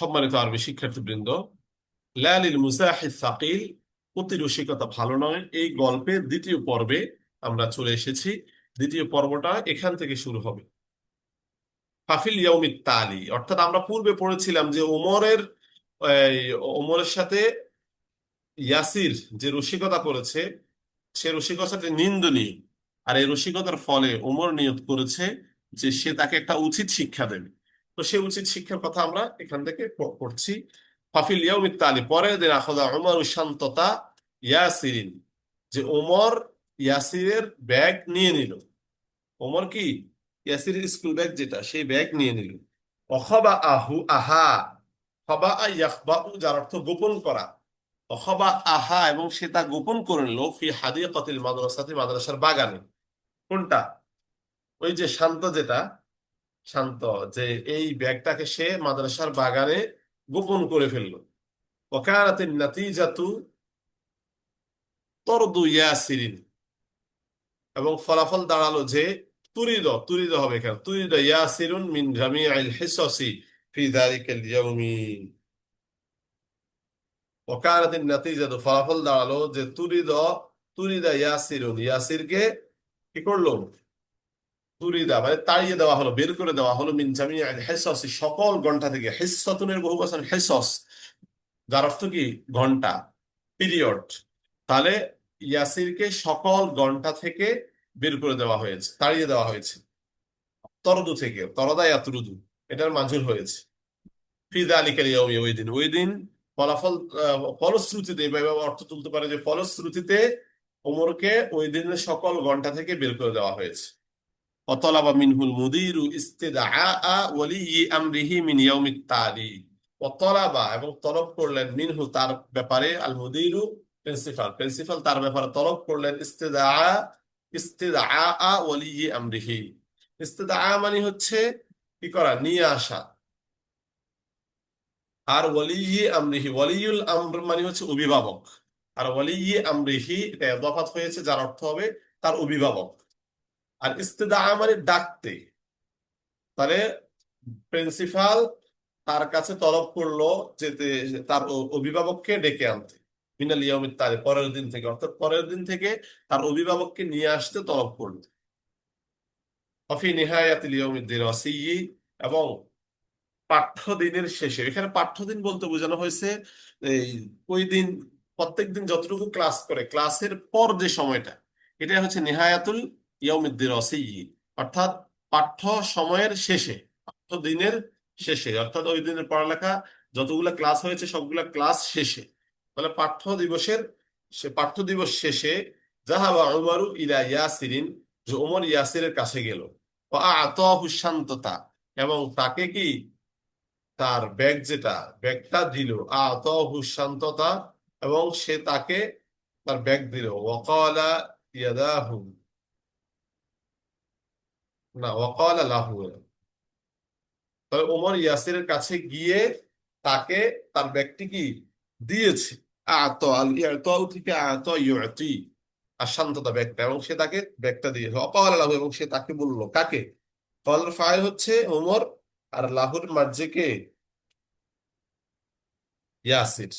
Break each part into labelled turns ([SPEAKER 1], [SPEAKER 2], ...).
[SPEAKER 1] সম্মানিত আরবি শিক্ষার্থীবৃন্দ, লালিল মুজাহিদ সাকিল, অতি রসিকতা ভালো নয়, এই গল্পের দ্বিতীয় পর্বে আমরা চলে এসেছি। দ্বিতীয় পর্বটা এখান থেকে শুরু হবে। ফাফিল ইয়াউমিত তালি, অর্থাৎ আমরা পূর্বে পড়েছিলাম যে ওমরের ওমরের সাথে ইয়াসির যে রসিকতা করেছে, সে রসিকতাটি নিন্দনীয়। আর এই রসিকতার ফলে ওমর নিয়ত করেছে যে সে তাকে একটা উচিত শিক্ষা দেবে। তো সে উচিত শিক্ষার কথা আমরা এখান থেকে পড়ছি। ফাফিল ইয়াউমিত তালি পরের দিন আখদা ওমর শান্ততা ইয়াসিরিন, যে ওমর ইয়াসিরের ব্যাগ নিয়ে নিল। ওমর কি? ইয়াসিরের স্কুল ব্যাগ যেটা, সেই ব্যাগ নিয়ে নিল। অখবা আহু আহা, খবা ইয়াখবাউ, যার অর্থ গোপন করা। অখবা আহা, এবং সে তা গোপন করে নিল ফি হাদিকাতিল মাদ্রাসাতি, মাদ্রাসার বাগানে। কোনটা? ওই যে শান্ত যেটা শান্ত যে এই ব্যাগটাকে সে মাদ্রাসার বাগানে গোপন করে ফেলল। ওকানাতিন নাতিজাতু তরদু ইয়াসিরিন। এবং ফলাফল দাঁড়াল যে তুরিদ তুরিদ হবে এখানে তুরিদ ইয়াসিরুন মিন জামিআল হিসসি ফি ইয়াউমি। নাতিজাতু ফলাফল দাঁড়াল যে তুরিদ, তুরিদা ইয়াসিরুন। ইয়াসিরকে কি করল? তুরিদা মানে তাড়িয়ে দেওয়া হলো, বের করে দেওয়া হলো, মিন জামিআল হিসসি, সকল ঘণ্টা থেকে। হিসসাতুনের বহু বছর হেসস, যার অর্থ কি? ঘণ্টা পিরিয়ড তাহলে ইয়াসিরকে সকল ঘণ্টা থেকে বের করে দেওয়া হয়েছে, তাড়িয়ে দেওয়া হয়েছে। তরদু থেকে, তরদা ইয়াতরুদু এটার মাজুর হয়েছে। ফিদা আলিকাল ওই দিন ওই দিন ফলাফল ফলশ্রুতিতে অর্থ তুলতে পারে যে, ফলশ্রুতিতে ওমরকে ওই দিনের সকল ঘণ্টা থেকে বের করে দেওয়া হয়েছে। অতলাবা মিন ইয়াউমিত তালি অতলাবা এবং তলব করলেন মিনহু তার ব্যাপারে আল মুদিরু প্রিন্সিপাল। প্রিন্সিপাল তার ব্যাপারে তলব করলেন ইস্তিদআ ওয়ালি আমরিহি। ইস্তিদআ মানে হচ্ছে কি করা, নিয়ে আসা। আর ওয়ালি আমরিহি ওয়ালিউল আমর মানে হচ্ছে অভিভাবক। আর ওয়ালি আমরিহি, এটা এদাফাত হয়েছে, যার অর্থ হবে তার অভিভাবক। আর ইস্তেদা মানে ডাকতে। তাহলে প্রিন্সিপাল তার কাছে তলব করল যেতে তার অভিভাবককে ডেকে আনতে। মিনাল ইয়াউমিত তারিখ পরের দিন থেকে, অর্থাৎ পরের দিন থেকে তার অভিভাবককে নিয়ে আসতে তলব করল। অফি নিহায়াতিল ইয়াউমিদ দিরাসিয়্যি এবং পাঠ্য দিনের শেষে, এখানে পাঠ্য দিন বলতে বোঝানো হয়েছে, এই ওই দিন, প্রত্যেক দিন যতটুকু ক্লাস করে, ক্লাসের পর যে সময়টা এটা হচ্ছে নিহায়াতুল অর্থাৎ পাঠ্য সময়ের শেষে, পাঠ্য দিনের শেষে, অর্থাৎ ওই দিনের পড়ালেখা, যতগুলা ক্লাস হয়েছে, সবগুলা ক্লাস শেষে। তাহলে পাঠ্য দিবসের সে, পাঠ্য দিবস শেষে ইয়াসিরিন, যে ওমর ইয়াসিরের কাছে গেল। শান্ততা, এবং তাকে কি? তার ব্যাগ যেটা, ব্যাগটা দিল। আতাহু শান্ততা, এবং সে তাকে তার ব্যাগ দিল। ওয়াকালা ইয়াদাহু না, ওয়াকালা লাহু তবে ওমর ইয়াসিরের কাছে গিয়ে তাকে, তার ব্যাগটি কি দিয়েছে? আত আল ইয়াতাউ থেকে আত ইউতি। আর শান্ততা ব্যাগটা এবং সে তাকে ব্যাগটা দিয়েছে। অকাল লাহু এবং সে তাকে বলল, কাকে? কল ফাইল হচ্ছে ওমর আর লাহুর মার্জে কে? ইয়াসির।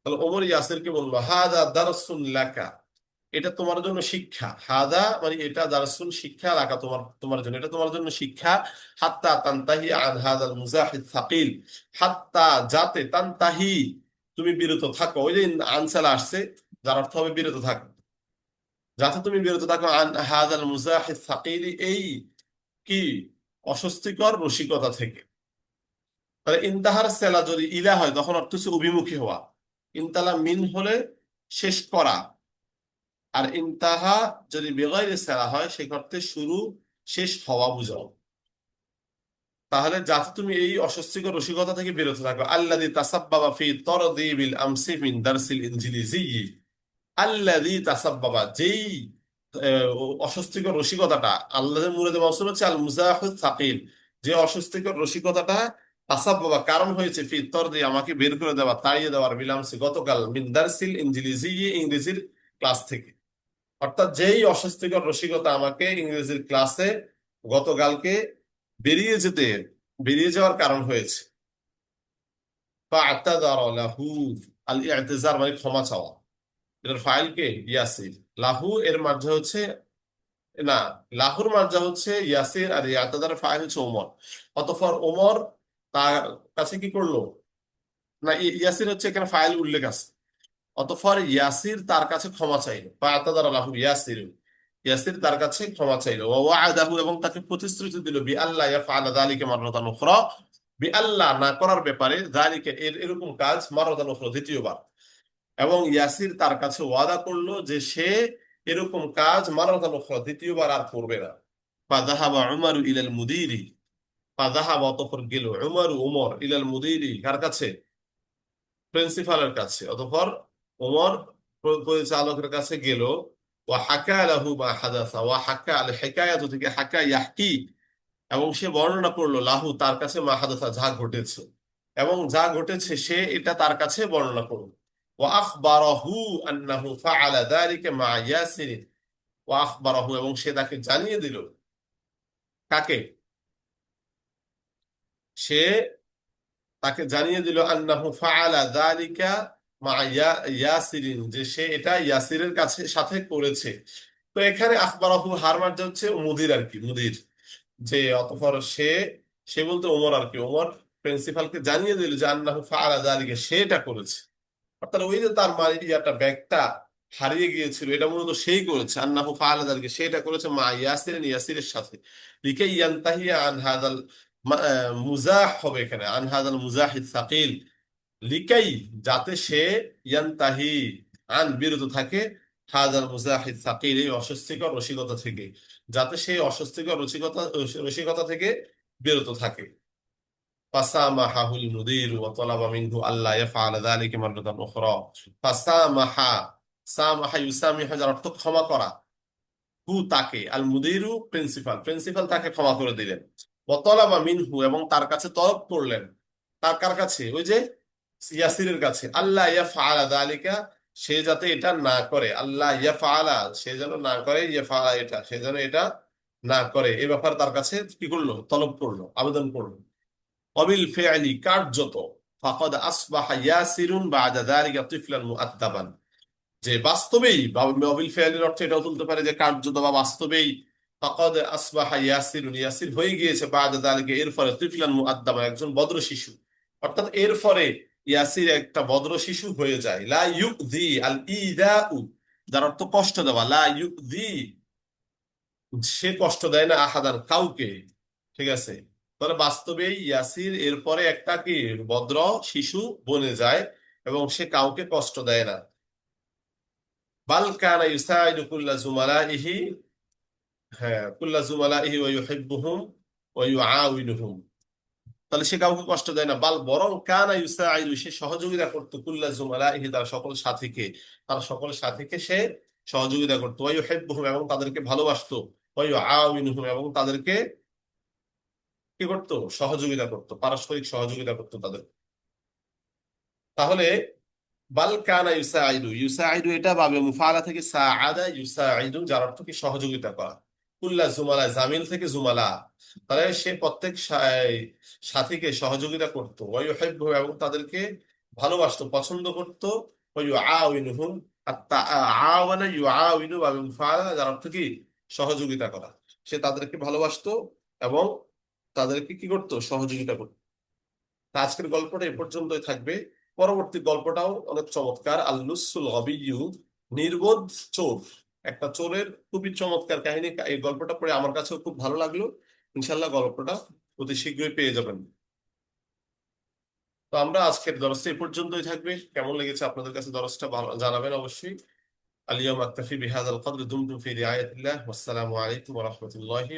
[SPEAKER 1] তাহলে ওমর ইয়াসিরকে বলল, হাদা দারসুন লাকা। এটা তোমার জন্য শিক্ষা। হাদা মানে এটা দারসুন শিক্ষা লাকা তোমার তোমার জন্য। এটা তোমার জন্য শিক্ষা। হাত্তা তান্তাহি আন হাদাল মুজাহিদ সাকিল। হাত্তা যাতে তান্তাহি, তুমি বিরত থাকো। ওই যে আনসালা আসছে, যার অর্থ হবে বিরত থাকো। যাতে তুমি বিরত থাকো, আন হাদাল মুজাহিদ সাকিল এই কি? অস্বস্তিকর রসিকতা থেকে। তাহলে ইন্তাহার সেলা যদি ইলা হয়, তখন অর্থ হচ্ছে অভিমুখী হওয়া। ইনতালা মিন হলে শেষ করা। আর ইন্তাহা যদি বেগাইরে সেলা হয় সে অর্থে শুরু শেষ হওয়া বুঝাও। তাহলে যাতে তুমি এই অস্বস্তিকর রসিকতা থেকে বিরত থাকো। আল্লাযী তাসাব্বাবা ফি তরদি বিল আমসি মিন দারসিল ইনজিলিজি। আল্লাযী তাসাব্বাবা, যেই অস্বস্তিকর রসিকতাটা আল্লাহর মুরাদে মাউসুল হচ্ছে আল মুজাহিদ সাকিল যে অস্বস্তিকর রসিকতাটা তাসাব্বাবা কারণ হয়েছে ফি তরদি, আমাকে বের করে দেওয়া, তাড়িয়ে দেওয়ার বিলামসি গতকাল মিন দারসিল ইনজিলিজি ইংরেজির ক্লাস থেকে। অর্থাৎ যেই অস্বস্তিকর রসিকতা আমাকে ইংরেজির ক্লাসে গতকালকে বেরিয়ে যেতে, বেরিয়ে যাওয়ার কারণ হয়েছে। মানে ক্ষমা চাওয়া। এটার ফাইল কে? ইয়াসির। লাহু এর মাঝে হচ্ছে, না, লাহুর মার্জা হচ্ছে ইয়াসির আর ইয়াতাদার ফাইল হচ্ছে ওমর। অতঃপর ওমর তার কাছে কি করল? না, ইয়াসির হচ্ছে এখানে ফাইল উল্লেখ আছে। অতঃপর ইয়াসির তার কাছে ক্ষমা চাইলো। ইয়াসির। ইয়াসির তার কাছে ক্ষমা চাইলো। এবং তাকে প্রতিশ্রুতি দিল বি আল্লাহ মাররাতান বি আল্লাহ না করার ব্যাপারে যালিকা এর এরকম কাজ মাররাতান উখরা দ্বিতীয়বার। এবং ইয়াসির তার কাছে ওয়াদা করল যে সে এরকম কাজ মারাতান উখরা দ্বিতীয়বার আর করবে না। ইলাল মুদীরি কার কাছে? প্রিন্সিপালের কাছে। অতঃপর উমর প- পরিচালকের কাছে গেল এবং সে বর্ণনা করল, লাহু, তার কাছে যা ঘটেছে এবং যা ঘটেছে সে এটা তার কাছে বর্ণনা এবং সে তাকে জানিয়ে দিল। কাকে? সে তাকে জানিয়ে দিল, আন্নাহু ফাআলা যালিকা মা ইয়াসিরিন যে সে এটা ইয়াসিরের কাছে, সাথে করেছে। তো এখানে আখবারাহু হার মার্জা হচ্ছে মুদির আর কি, মুদির। যে অতঃপর সে সে বলতে ওমর আর কি। ওমর প্রিন্সিপালকে জানিয়ে দিল যে, আন্নাহু ফাআলা সে এটা করেছে। অর্থাৎ ওই যে তার মানে ইয়াটা, ব্যাগটা হারিয়ে গিয়েছিল, এটা মূলত সেই করেছে। আন্নাহু ফাআলা যালিকা, সে এটা করেছে মা ইয়াসিরিন, ইয়াসিরের সাথে। লিকাই ইয়ানতাহিয়া আন হাদাল মা- মুজাহ হবে এখানে, আন হাদাল মুজাহিদ সাকিল। লিকাই, যাতে সে ইয়ান্তাহি, আন বিরত থাকে হাজার মুজাহিদ সাকির, এই অস্বস্তিকর রসিকতা থেকে, যাতে সেই অস্বস্তিকর রসিকতা রসিকতা থেকে বিরত থাকে। অর্থ ক্ষমা করা। হু তাকে, আল মুদিরু প্রিন্সিপাল প্রিন্সিপাল তাকে ক্ষমা করে দিলেন। ওয়া মিনহু এবং তার কাছে তলব করলেন। তার কার কাছে? ওই যে ইয়াসিরের কাছে আল্লাহ ইয়াফআলা যালিকা সে যাতে এটা না করে। আল্লাহ ইয়াফআলা সে যেন না করে, ইয়াফআলা এটা সে যেন এটা না করে। এ ব্যাপারে তার কাছে কি করল? তলব করল, আবেদন করল। অবিল ফেআলি কার্যত, ফাকাদ আসবাহা ইয়াসিরুন বাদা যালিকা তিফলান মুআদ্দাবান যে বাস্তবেই অবিল ফেআলির অর্থ এটাও তুলতে পারে যে কার্যত বা বাস্তবেই, ফাকাদ আসবাহা ইয়াসিরুন ইয়াসির হয়ে গিয়েছে, বাদা যালিকা এর ফলে তিফলান মুআদ্দাবান, একজন বদ্র শিশু। অর্থাৎ এর ফলে ইয়াসির একটা বদ্র শিশু হয়ে যায়। লা ইউকযি আল ইদাউ। যার অর্থ কষ্ট দেওয়া। লা ইউকযি। সে কষ্ট দেয় না আহাদান কাউকে। ঠিক আছে? তাহলে বাস্তবে ইয়াসির এরপরে একটা কি? ভদ্র শিশু বনে যায় এবং সে কাউকে কষ্ট দেয় না। বাল কানা ইউসাইদু কুল্লা জুমালাইহি। হ্যাঁ কুল্লা জুমালাইহি ওয়া ইউহিব্বুহুম ওয়া ইউআউিনুহুম। তাহলে সে কাউকে কষ্ট দেয় না। বাল বরং কানা ইউসাইদু সে সহযোগিতা করতো কুল্লা জুমালাইহি, তার সকল সাথীকে। তার সকল সাথীকে সে সহযোগিতা করতো। ওয়া ইউহিব্বুহুম, এবং তাদেরকে ভালোবাসতো। ওয়া ইউআউিনুহুম এবং তাদেরকে কি করতো? সহযোগিতা করতো, পারস্পরিক সহযোগিতা করতো তাদের। তাহলে বাল কানা ইউসাইদু ইউসাইদু এটা বাবে মুফাআলা থেকে সাআদা ইউসাইদু যার অর্থ কি সহযোগিতা করা। কুল্লা জুমালা, জামিল থেকে জুমালা। তাহলে সে প্রত্যেক সাথীকে সহযোগিতা করত। এবং তাদেরকে ভালোবাসতো, পছন্দ করত। যার অর্থ কি? সহযোগিতা করা। সে তাদেরকে ভালোবাসতো এবং তাদেরকে কি করতো? সহযোগিতা করতো। আজকের গল্পটা এ পর্যন্তই থাকবে। পরবর্তী গল্পটাও অনেক চমৎকার। আল্লুসুল গবিয়্যু, নির্বোধ চোর। একটা চোরের খুবই চমৎকার কাহিনী। এই গল্পটা পড়ে আমার কাছেও খুব ভালো লাগল। ইনশাল্লাহ গল্পটা অতি শীঘ্রই পেয়ে যাবেন। তো আমরা আজকের দরস্ত এ পর্যন্তই থাকবে। কেমন লেগেছে আপনাদের কাছে দরসটা জানাবেন অবশ্যই। আলিয়া মাক্তাফি বিহাজ আল কদর দুমদুম ফি রিআয়াতিল্লাহ ওয়াসসালামু আলাইকুম রহমতুল্লাহি